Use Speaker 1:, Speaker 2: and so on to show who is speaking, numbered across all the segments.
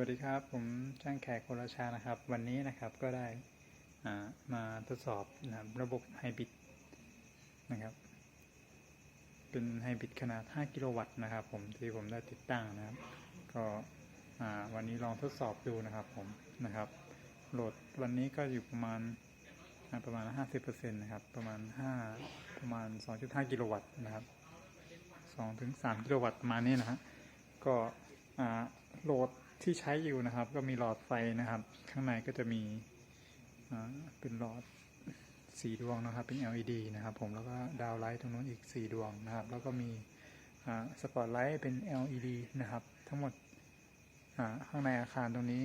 Speaker 1: วัสดีครับ ผมช่างแขกโคราชานะครับ วันนี้นะครับก็ได้มาทดสอบนะครับระบบไฮบริดนะครับ เป็นไฮบริดขนาด 5 กิโลวัตต์นะครับ ผมที่ผมได้ติดตั้งนะครับ ก็วันนี้ลองทดสอบดูนะครับผมนะครับโหลดวันนี้ก็อยู่ประมาณประมาณ 50%นะครับ ประมาณ 5 ประมาณ 2.5 กิโลวัตต์นะครับ2ถึง3กิโลวัตต์ประมาณนี้นะฮะก็โหลด ที่ใช้อยู่นะครับ ก็มีหลอดไฟนะครับ ข้างในก็จะมีเป็นหลอดสีดวงนะครับ เป็น LED นะครับ ผมแล้วก็ดาวไลท์ตรงนู้นอีก4ดวงนะครับ แล้วก็มีสปอตไลท์เป็น LED นะครับ ทั้งหมดข้างในอาคารตรงนี้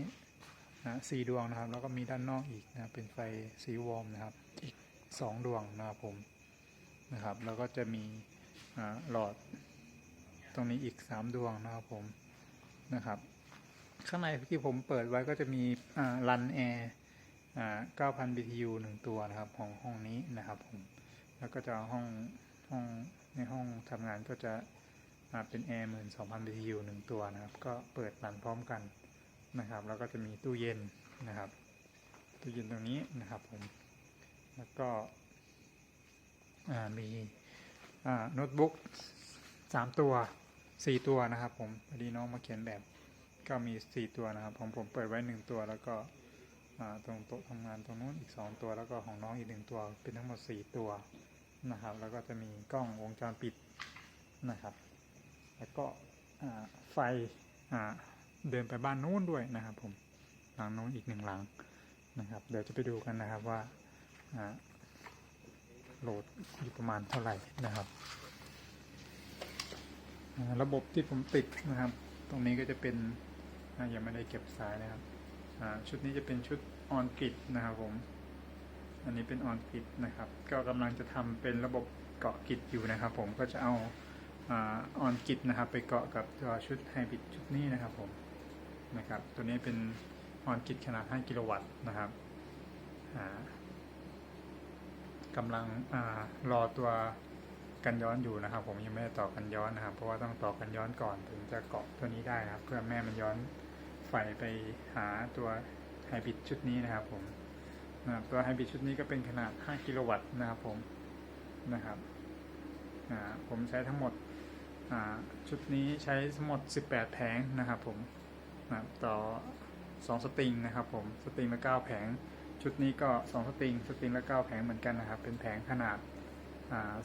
Speaker 1: สี่ดวงนะครับ แล้วก็มีด้านนอกอีกนะเป็นไฟสีวอร์มนะครับ อีก2ดวงนะครับผมนะครับ แล้วก็จะมีหลอดตรงนี้อีก3ดวงนะครับผมนะครับ ข้างในที่ผมเปิดไว้ก็จะมีรันแอร์9,000 BTU หนึ่งตัวนะครับของห้องนี้นะครับผม แล้วก็จะห้องห้องในห้องทำงานก็จะเป็นแอร์12,000 BTU หนึ่งตัวนะครับ ก็เปิดรันพร้อมกันนะครับ แล้วก็จะมีตู้เย็นนะครับ ตู้เย็นตรงนี้นะครับผม แล้วก็มีโน้ตบุ๊กสามตัวสี่ตัวนะครับผมพอดีน้องมาเขียนแบบ ก็มี 4 ตัวนะครับของผมเปิดไว้ 1 ตัว แล้วก็ตรงโต๊ะทำงานตรงนู้นอีก 2 ตัว แล้วก็ของน้องอีก 1 ตัว เป็นทั้งหมด 4 ตัวนะครับ แล้วก็จะมีกล้องวงจรปิดนะครับ แล้วก็ไฟเดินไปบ้านนู้นด้วยนะครับ ผมหลังนู้นอีกหนึ่งหลังนะครับ เดี๋ยวจะไปดูกันนะครับว่าโหลดอยู่ประมาณเท่าไหร่นะครับ ระบบที่ผมติดนะครับ ตรงนี้ก็จะเป็น ยังไม่ได้เก็บสายนะครับชุดนี้จะเป็นชุดออนกริดนะครับผม อันนี้เป็นออนกริดนะครับ ก็กำลังจะทำเป็นระบบเกาะกริดอยู่นะครับผมก็จะเอาออนกริดนะครับ ไปเกาะกับตัวชุดไฮบริดชุดนี้นะครับผมนะครับ ตัวนี้เป็นออนกริดขนาด 5 กิโลวัตต์นะครับอ่ากำลังอรอตัว กันย้อนอยู่นะครับ ผมยังไม่ได้ต่อกันย้อนนะครับ เพราะว่าต้องต่อกันย้อนก่อนถึงจะเกาะตัวนี้ได้นะครับ เพื่อแม่มันย้อนไฟไปหาตัวไฮบริดชุดนี้นะครับ ผมนะครับตัวไฮบริดชุดนี้ก็เป็นขนาด 5 กิโลวัตต์นะครับ ผมนะครับผมใช้ทั้งหมดชุดนี้ใช้ทั้งหมด 18 แผงนะครับ ผมนะต่อ 2 สตริงนะครับ ผมสตริงละ9แผง ชุดนี้ก็ 2 สตริง สตริงละ9แผงเหมือนกันนะครับ เป็นแผงขนาด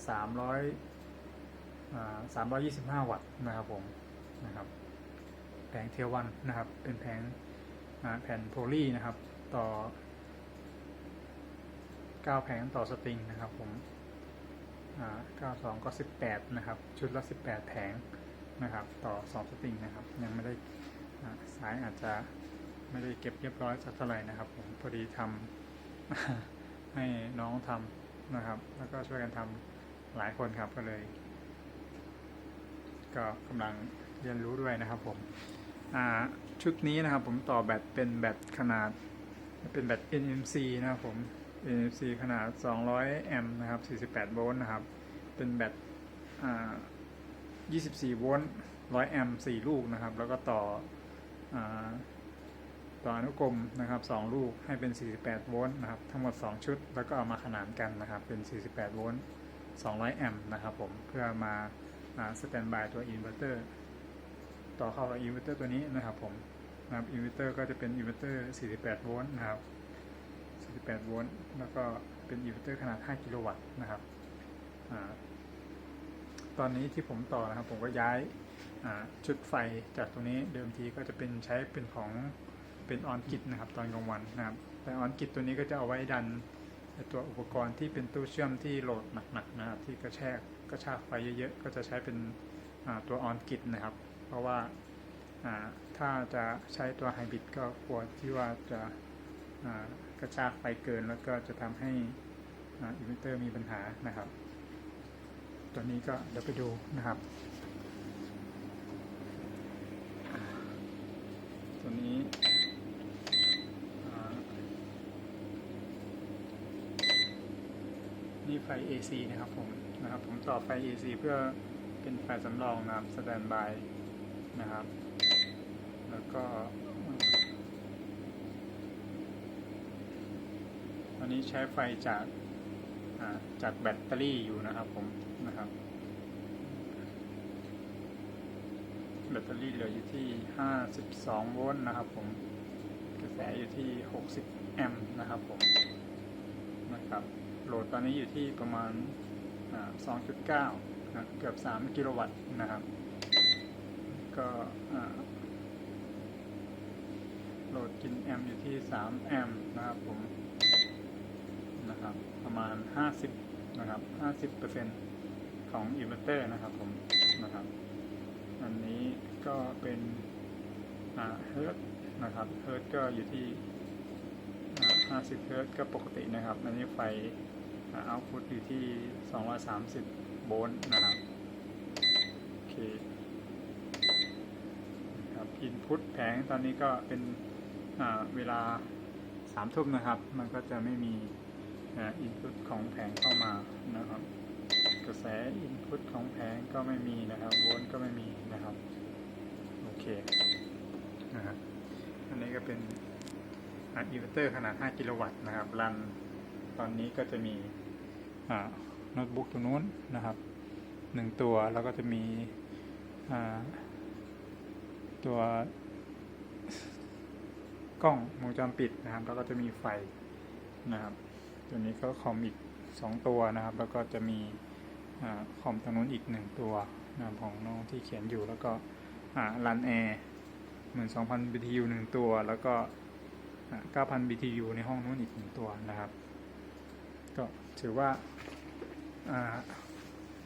Speaker 1: สามร้อยสามร้อยยี่สิบห้าวัตต์นะครับผมนะครับแผงเทวันนะครับเป็นแผงแผ่นโพลีนะครับต่อเก้าแผงต่อสตริงนะครับผมเก้าสองก็สิบแปดนะครับชุดละสิบแปดแผงนะครับต่อสองสตริงนะครับยังไม่ได้สายอาจจะไม่ได้เก็บเรียบร้อยสักเท่าไหร่นะครับผมพอดีทำให้น้องทำ นะครับ แล้วก็ช่วยกันทำหลายคนครับก็เลย ก็กำลังเรียนรู้ด้วยนะครับ ผมอ่าชุดนี้นะครับ ผมต่อแบตเป็นแบตขนาด เป็นแบต NMC นะครับผม NMC ขนาด 200 แอมป์นะครับ 48 โวลต์นะครับ เป็นแบตอ่า24 โวลต์ 100 แอมป์ 4 ลูกนะครับ แล้วก็ต่ออ ต่ออนุกรมนะครับ2ลูกให้เป็น 48 โวลต์นะครับทั้งหมด 2 ชุด แล้วก็เอามาขนานกันนะครับเป็น 48 โวลต์ 200 แอมป์นะครับผมเพื่อมาสแตนบายตัวอินเวอร์เตอร์ต่อเข้ากับอินเวอร์เตอร์ตัวนี้นะครับผมนะครับอินเวอร์เตอร์ก็จะเป็นอินเวอร์เตอร์ 48 โวลต์นะครับ 48 โวลต์แล้วก็เป็นอินเวอร์เตอร์ขนาด 5 กิโลวัตต์นะครับตอนนี้ที่ผมต่อนะครับผมก็ย้ายชุดไฟจากตรงนี้เดิมทีก็จะเป็นใช้เป็นของ เป็นออนกิตนะครับ ตอนกลางวันนะครับ แต่ออนกิตตัวนี้ก็จะเอาไว้ดันตัวอุปกรณ์ที่เป็นตู้เชื่อมที่โหลดหนักๆนะครับ ที่กระแทกกระชากไฟเยอะๆ ก็จะใช้เป็นตัวออนกิตนะครับ เพราะว่าถ้าจะใช้ตัวไฮบริดก็กลัวที่ว่าจะกระชากไฟเกินแล้วก็จะทำให้อินเวอร์เตอร์มีปัญหานะครับ ตัวนี้ก็เดี๋ยวไปดูนะครับตัวนี้ นี่ไฟ AC นะครับผมนะครับ ผมต่อไฟ AC เพื่อเป็นไฟสำรองนะครับสแตนบายนะครับ แล้วก็อันนี้ใช้ไฟจากจากแบตเตอรี่อยู่นะครับผมนะครับ แบตเตอรี่เหลืออยู่ที่ 52 โวลต์นะครับผมกระแสอยู่ที่ 60 แอมป์นะครับผมนะครับ โหลดตอนนี้อยู่ที่ประมาณ 2.9นะเกือบ 3 กิโลวัตต์นะครับ ก็โหลดกินแอมป์อยู่ที่ 3 แอมป์นะครับผมนะครับประมาณ 50 นะครับ 50%ของอินเวอร์เตอร์นะครับผมนะครับ อันนี้ก็เป็นเฮิร์ตนะครับเฮิร์ตก็อยู่ที่ 50 เฮิร์ตก็ปกตินะครับ อันนี้ไฟ เอาพุตอยู่ที่ 230 โวลต์นะครับ โอเคครับอินพุตแผงตอนนี้ก็เป็นอ่าเวลา3ทุ่มนะครับ มันก็จะไม่มีอินพุตของแผงเข้ามานะครับ กระแสอินพุตของแผงก็ไม่มีนะครับ โวลต์ก็ไม่มีนะครับ โอเคนะครับอันนี้ก็เป็นอินเวอร์เตอร์ขนาด 5 กิโลวัตต์นะครับ รัน ตอนนี้ก็จะมี โน้ตบุ๊กตัวนู้นนะครับหนึ่งตัวแล้วก็จะมีตัวกล้องวงจรปิดนะครับ แล้วก็จะมีไฟนะครับ ตัวนี้ก็คอมอีก2ตัวนะครับ แล้วก็จะมีอคอมตรงนู้นอีก1ตัวนะครับของน้องที่เขียนอยู่แล้วก็รันแอร์หมื่นสองพัน BTU หนึ่งตัว แล้วก็เก้าพัน BTU ในห้องนู้นอีกหนึ่งตัวนะครับ ถือว่าา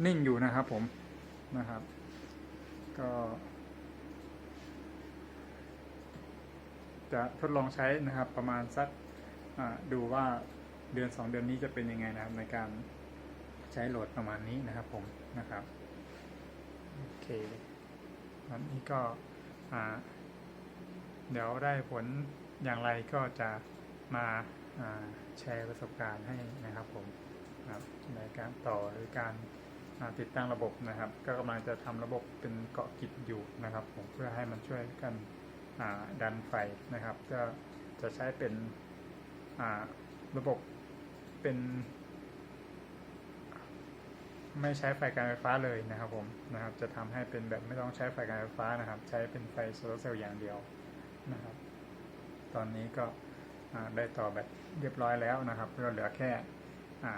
Speaker 1: นิ่งอยู่นะครับผมนะครับ ก็ จะทดลองใช้นะครับ ประมาณสักดูว่าเดือน 2 เดือนนี้จะเป็นยังไงนะครับ ในการใช้โหลดประมาณนี้นะครับผมนะครับโอเคอันนี้ก็เดี๋ยวได้ผลอย่างไรก็จะมา แชร์ประสบการณ์ให้นะครับผมครับในการต่อหรือการติดตั้งระบบนะครับ ก็กำลังจะทำระบบเป็นเกาะกิจอยู่นะครับ ผมเพื่อให้มันช่วยกันดันไฟนะครับ ก็จะใช้เป็นระบบเป็น ไม่ใช้ไฟการไฟฟ้าเลยนะครับผมนะครับ จะทำให้เป็นแบบไม่ต้องใช้ไฟการไฟฟ้านะครับ ใช้เป็นไฟโซลาร์เซลล์อย่างเดียวนะครับ ตอนนี้ก็ ได้ต่อแบตเรียบร้อยแล้วนะครับก็เหลือแค่อ่า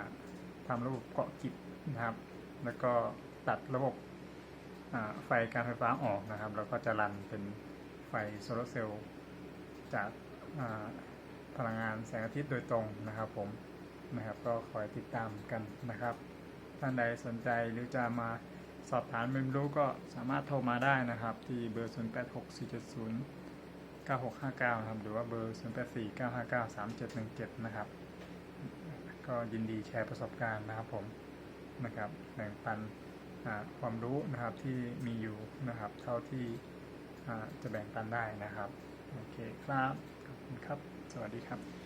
Speaker 1: ทำระบบเกาะกิบนะครับ แล้วก็ตัดระบบไฟการไฟฟ้าออกนะครับ แล้วก็จะรันเป็นไฟโซลาร์เซลล์จากพลังงานแสงอาทิตย์โดยตรงนะครับผมนะครับก็คอยติดตามกันนะครับ ท่านใดสนใจหรือจะมาสอบถามเรียนรู้ก็สามารถโทรมาได้นะครับ ที่เบอร์ 0 9 6 5 9นะครับหรือว่าเบอร์ 0 8 4 9 5 9 3 7 1 7 นะครับ ก็ยินดีแชร์ประสบการณ์นะครับผมนะครับแบ่งปันความรู้นะครับที่มีอยู่นะครับ เท่าที่จะแบ่งปันได้นะครับ โอเคครับ ขอบคุณครับ สวัสดีครับ